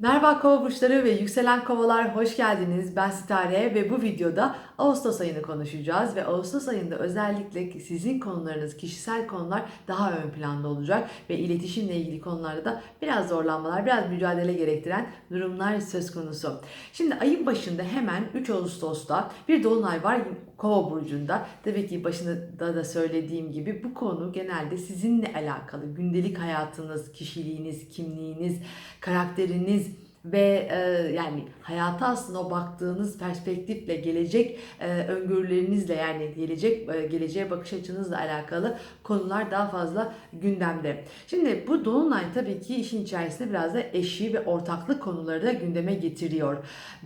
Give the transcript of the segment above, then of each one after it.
Merhaba kova burçları ve yükselen kovalar hoş geldiniz. Ben Sitare ve bu videoda Ağustos ayını konuşacağız ve Ağustos ayında özellikle sizin konularınız, kişisel konular daha ön planda olacak ve iletişimle ilgili konularda da biraz zorlanmalar, biraz mücadele gerektiren durumlar söz konusu. Şimdi ayın başında hemen 3 Ağustos'ta bir dolunay var Kova burcunda. Tabii ki başında da söylediğim gibi bu konu genelde sizinle alakalı. Gündelik hayatınız, kişiliğiniz, kimliğiniz, karakteriniz ve e, yani hayata aslında o baktığınız perspektifle gelecek e, öngörülerinizle yani gelecek e, geleceğe bakış açınızla alakalı konular daha fazla gündemde. Şimdi bu dolunay tabii ki işin içerisinde biraz da eşi ve ortaklık konuları da gündeme getiriyor.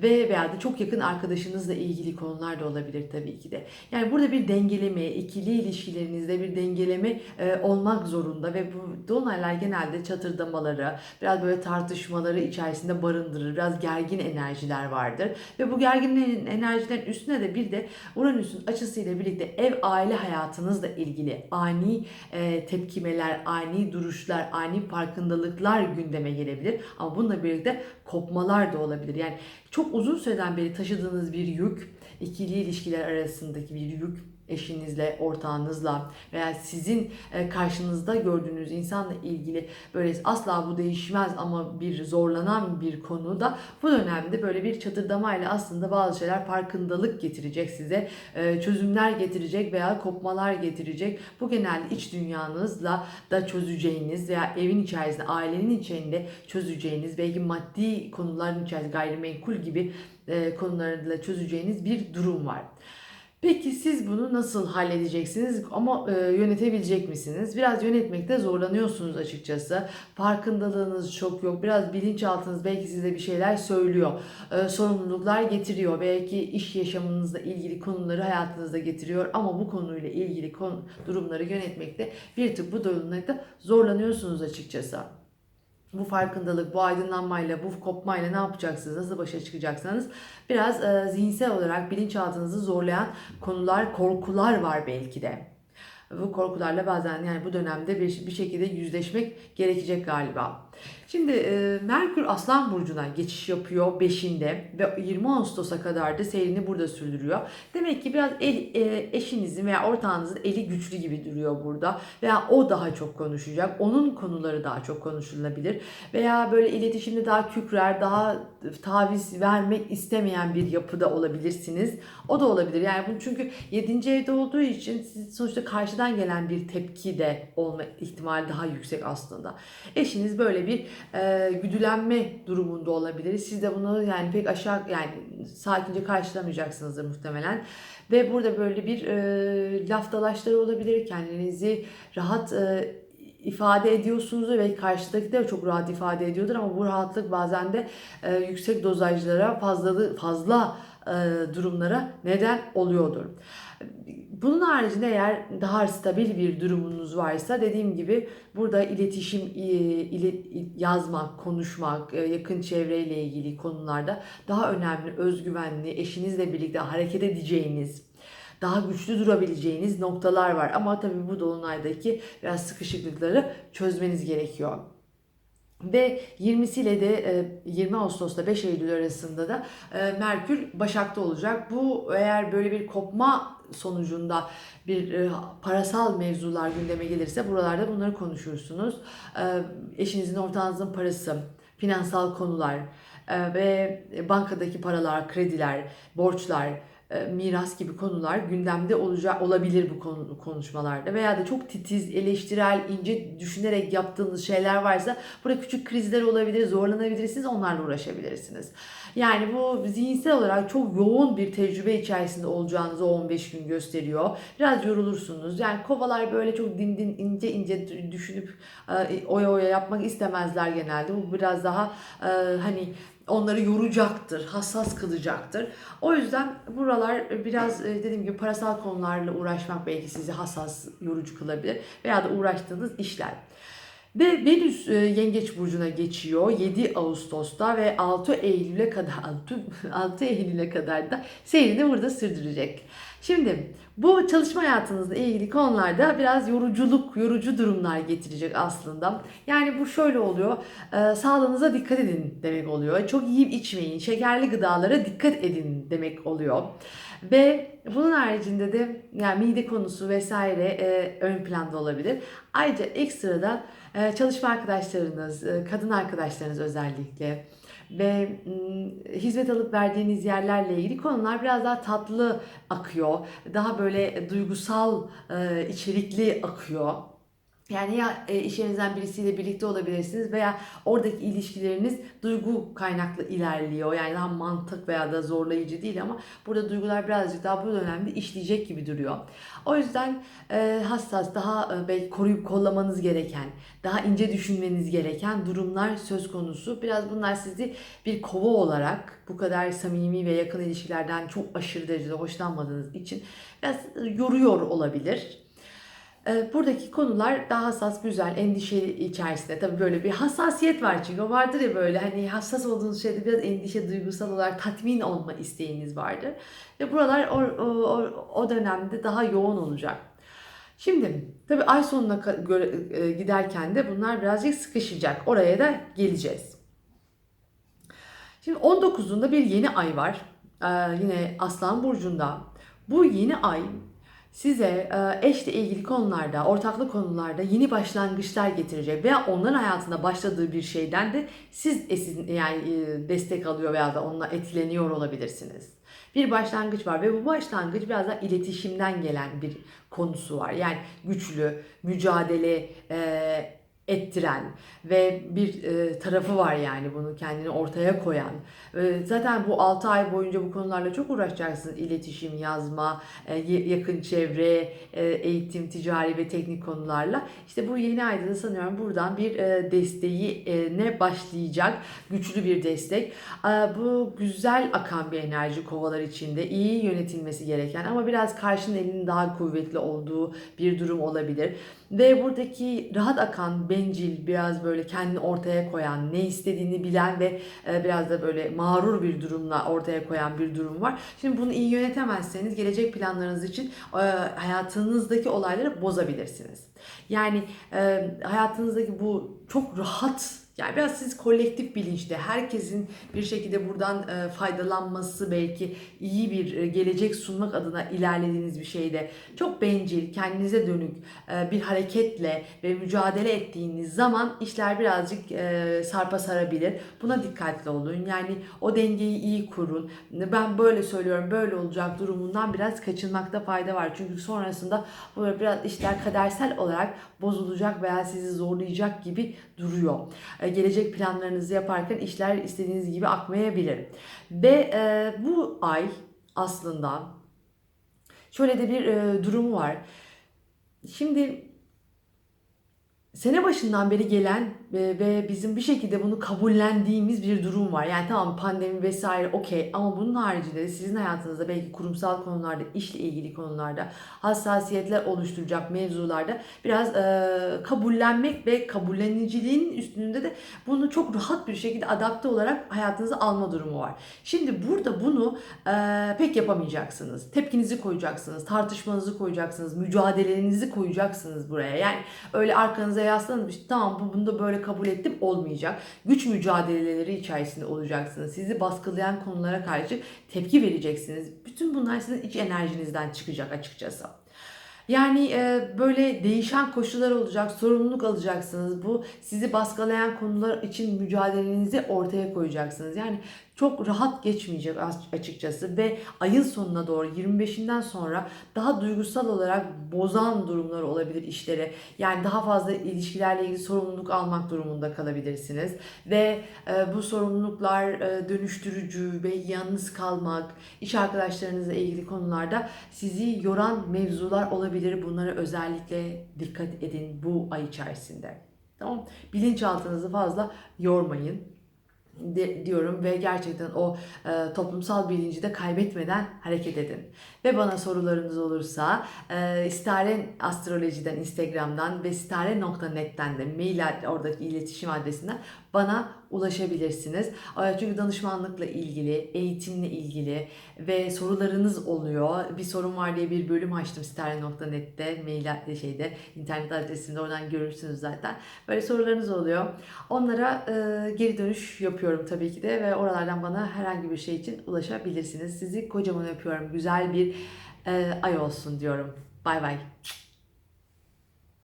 Ve veya da çok yakın arkadaşınızla ilgili konular da olabilir tabii ki de. Yani burada bir dengeleme, ikili ilişkilerinizde bir dengeleme e, olmak zorunda ve bu dolunaylar genelde çatırdamaları, biraz böyle tartışmaları içerisinde barındırır. Biraz gergin enerjiler vardır. Ve bu gergin enerjilerin üstüne de bir de Uranüs'ün açısıyla birlikte ev aile hayatınızla ilgili ani e, tepkimeler, ani duruşlar, ani farkındalıklar gündeme gelebilir. Ama bununla birlikte kopmalar da olabilir. Yani çok uzun süreden beri taşıdığınız bir yük, ikili ilişkiler arasındaki bir yük eşinizle, ortağınızla veya sizin e, karşınızda gördüğünüz insanla ilgili böyle asla bu değişmez ama bir zorlanan bir konuda bu dönemde böyle bir çatırdamayla aslında bazı şeyler farkındalık getirecek size, e, çözümler getirecek veya kopmalar getirecek. Bu genelde iç dünyanızla da çözeceğiniz veya evin içerisinde, ailenin içinde çözeceğiniz, belki maddi konuların içerisinde gayrimenkul gibi e, konularla çözeceğiniz bir durum var. Peki siz bunu nasıl halledeceksiniz ama e, yönetebilecek misiniz? Biraz yönetmekte zorlanıyorsunuz açıkçası. Farkındalığınız çok yok. Biraz bilinçaltınız belki size bir şeyler söylüyor. E, sorumluluklar getiriyor. Belki iş yaşamınızla ilgili konuları hayatınızda getiriyor. Ama bu konuyla ilgili konu, durumları yönetmekte bir tık bu durumlarda zorlanıyorsunuz açıkçası bu farkındalık, bu aydınlanmayla, bu kopmayla ne yapacaksınız, nasıl başa çıkacaksınız? Biraz e, zihinsel olarak bilinçaltınızı zorlayan konular, korkular var belki de. Bu korkularla bazen yani bu dönemde bir, bir şekilde yüzleşmek gerekecek galiba. Şimdi e, Merkür Aslan Burcu'na geçiş yapıyor 5'inde ve 20 Ağustos'a kadar da seyrini burada sürdürüyor. Demek ki biraz el, e, eşinizin veya ortağınızın eli güçlü gibi duruyor burada. Veya o daha çok konuşacak. Onun konuları daha çok konuşulabilir. Veya böyle iletişimde daha kükrer, daha taviz vermek istemeyen bir yapıda olabilirsiniz. O da olabilir. Yani bu çünkü 7. evde olduğu için sonuçta karşıdan gelen bir tepki de olma ihtimali daha yüksek aslında. Eşiniz böyle bir e, güdülenme durumunda olabilir. Siz de bunu yani pek aşağı yani sakince karşılamayacaksınızdır muhtemelen. Ve burada böyle bir e, laf dalaşları olabilir. Kendinizi rahat e, ifade ediyorsunuz ve karşıdaki de çok rahat ifade ediyordur ama bu rahatlık bazen de e, yüksek dozajlara fazla fazla e, durumlara neden oluyordur. Bunun haricinde eğer daha stabil bir durumunuz varsa dediğim gibi burada iletişim, yazmak, konuşmak, e, yakın çevreyle ilgili konularda daha önemli, özgüvenli, eşinizle birlikte hareket edeceğiniz, daha güçlü durabileceğiniz noktalar var. Ama tabii bu dolunaydaki biraz sıkışıklıkları çözmeniz gerekiyor. Ve 20'siyle de 20 Ağustos'ta 5 Eylül arasında da e, Merkür Başak'ta olacak. Bu eğer böyle bir kopma sonucunda bir e, parasal mevzular gündeme gelirse buralarda bunları konuşursunuz. E, eşinizin ortağınızın parası, finansal konular ve bankadaki paralar, krediler, borçlar, e, miras gibi konular gündemde olacak olabilir bu konu, konuşmalarda veya da çok titiz, eleştirel, ince düşünerek yaptığınız şeyler varsa burada küçük krizler olabilir, zorlanabilirsiniz, onlarla uğraşabilirsiniz. Yani bu zihinsel olarak çok yoğun bir tecrübe içerisinde olacağınızı 15 gün gösteriyor. Biraz yorulursunuz. Yani kovalar böyle çok din din ince ince düşünüp e, oya oya yapmak istemezler genelde. Bu biraz daha e, hani onları yoracaktır, hassas kılacaktır. O yüzden buralar biraz e, dediğim gibi parasal konularla uğraşmak belki sizi hassas, yorucu kılabilir veya da uğraştığınız işler. Ve Venüs e, Yengeç Burcu'na geçiyor 7 Ağustos'ta ve 6 Eylül'e kadar 6, 6 Eylül'e kadar da seyrini burada sürdürecek. Şimdi bu çalışma hayatınızla ilgili konularda biraz yoruculuk, yorucu durumlar getirecek aslında. Yani bu şöyle oluyor. E, sağlığınıza dikkat edin demek oluyor. Çok yiyip içmeyin. Şekerli gıdalara dikkat edin demek oluyor. Ve bunun haricinde de yani mide konusu vesaire e, ön planda olabilir. Ayrıca ekstradan e, çalışma arkadaşlarınız, e, kadın arkadaşlarınız özellikle ve hizmet alıp verdiğiniz yerlerle ilgili konular biraz daha tatlı akıyor. Daha böyle duygusal e, içerikli akıyor. Yani ya e, iş yerinizden birisiyle birlikte olabilirsiniz veya oradaki ilişkileriniz duygu kaynaklı ilerliyor. Yani daha mantık veya da zorlayıcı değil ama burada duygular birazcık daha bu dönemde işleyecek gibi duruyor. O yüzden e, hassas, daha e, belki koruyup kollamanız gereken, daha ince düşünmeniz gereken durumlar söz konusu. Biraz bunlar sizi bir kova olarak bu kadar samimi ve yakın ilişkilerden çok aşırı derecede hoşlanmadığınız için biraz yoruyor olabilir. Ee, Buradaki konular daha hassas, güzel, endişe içerisinde. Tabii böyle bir hassasiyet var çünkü o vardır ya böyle hani hassas olduğunuz şeyde biraz endişe, duygusal olarak tatmin olma isteğiniz vardır. Ve buralar o, o, o, dönemde daha yoğun olacak. Şimdi tabii ay sonuna göre, e, giderken de bunlar birazcık sıkışacak. Oraya da geleceğiz. Şimdi 19'unda bir yeni ay var. Ee, yine Aslan Burcu'nda. Bu yeni ay size e, eşle ilgili konularda, ortaklı konularda yeni başlangıçlar getirecek veya onların hayatında başladığı bir şeyden de siz yani e, destek alıyor veya da onunla etkileniyor olabilirsiniz. Bir başlangıç var ve bu başlangıç biraz da iletişimden gelen bir konusu var. Yani güçlü, mücadele e, ettiren ve bir e, tarafı var yani bunu kendini ortaya koyan. E, zaten bu 6 ay boyunca bu konularla çok uğraşacaksınız. İletişim, yazma, e, yakın çevre, e, eğitim, ticari ve teknik konularla. İşte bu yeni ayda da sanıyorum buradan bir e, desteği e, ne başlayacak. Güçlü bir destek. E, bu güzel akan bir enerji kovalar içinde. iyi yönetilmesi gereken ama biraz karşının elinin daha kuvvetli olduğu bir durum olabilir. Ve buradaki rahat akan, bencil, biraz böyle kendini ortaya koyan, ne istediğini bilen ve e, biraz da böyle mağrur bir durumla ortaya koyan bir durum var. Şimdi bunu iyi yönetemezseniz gelecek planlarınız için e, hayatınızdaki olayları bozabilirsiniz. Yani e, hayatınızdaki bu çok rahat yani biraz siz kolektif bilinçte herkesin bir şekilde buradan e, faydalanması belki iyi bir e, gelecek sunmak adına ilerlediğiniz bir şeyde çok bencil, kendinize dönük e, bir hareketle ve mücadele ettiğiniz zaman işler birazcık e, sarpa sarabilir. Buna dikkatli olun. Yani o dengeyi iyi kurun. Ben böyle söylüyorum, böyle olacak durumundan biraz kaçınmakta fayda var. Çünkü sonrasında böyle biraz işler kadersel olarak bozulacak veya sizi zorlayacak gibi duruyor. E, Gelecek planlarınızı yaparken işler istediğiniz gibi akmayabilir. Ve e, bu ay aslında şöyle de bir e, durumu var. Şimdi sene başından beri gelen ve, bizim bir şekilde bunu kabullendiğimiz bir durum var. Yani tamam pandemi vesaire okey ama bunun haricinde de sizin hayatınızda belki kurumsal konularda, işle ilgili konularda hassasiyetler oluşturacak mevzularda biraz e, kabullenmek ve kabulleniciliğin üstünde de bunu çok rahat bir şekilde adapte olarak hayatınıza alma durumu var. Şimdi burada bunu e, pek yapamayacaksınız. Tepkinizi koyacaksınız, tartışmanızı koyacaksınız, mücadelenizi koyacaksınız buraya. Yani öyle arkanıza yaslanıp tamam bu bunu da kabul ettim olmayacak. Güç mücadeleleri içerisinde olacaksınız. Sizi baskılayan konulara karşı tepki vereceksiniz. Bütün bunlar sizin iç enerjinizden çıkacak açıkçası. Yani e, böyle değişen koşullar olacak, sorumluluk alacaksınız. Bu sizi baskılayan konular için mücadelenizi ortaya koyacaksınız. Yani çok rahat geçmeyecek as- açıkçası ve ayın sonuna doğru 25'inden sonra daha duygusal olarak bozan durumlar olabilir işlere. Yani daha fazla ilişkilerle ilgili sorumluluk almak durumunda kalabilirsiniz ve e, bu sorumluluklar e, dönüştürücü ve yalnız kalmak, iş arkadaşlarınızla ilgili konularda sizi yoran mevzular olabilir. Bunlara özellikle dikkat edin bu ay içerisinde. Tamam? Bilinçaltınızı fazla yormayın de- diyorum ve gerçekten o e, toplumsal bilinci de kaybetmeden hareket edin. Ve bana sorularınız olursa e, Stare Astroloji'den Instagram'dan ve stare.net'ten de mail ad- oradaki iletişim adresinden bana ulaşabilirsiniz. Çünkü danışmanlıkla ilgili, eğitimle ilgili ve sorularınız oluyor. Bir sorun var diye bir bölüm açtım sitare.net'te, mail şeyde, internet adresinde oradan görürsünüz zaten. Böyle sorularınız oluyor. Onlara e, geri dönüş yapıyorum tabii ki de ve oralardan bana herhangi bir şey için ulaşabilirsiniz. Sizi kocaman öpüyorum. Güzel bir e, ay olsun diyorum. Bay bay.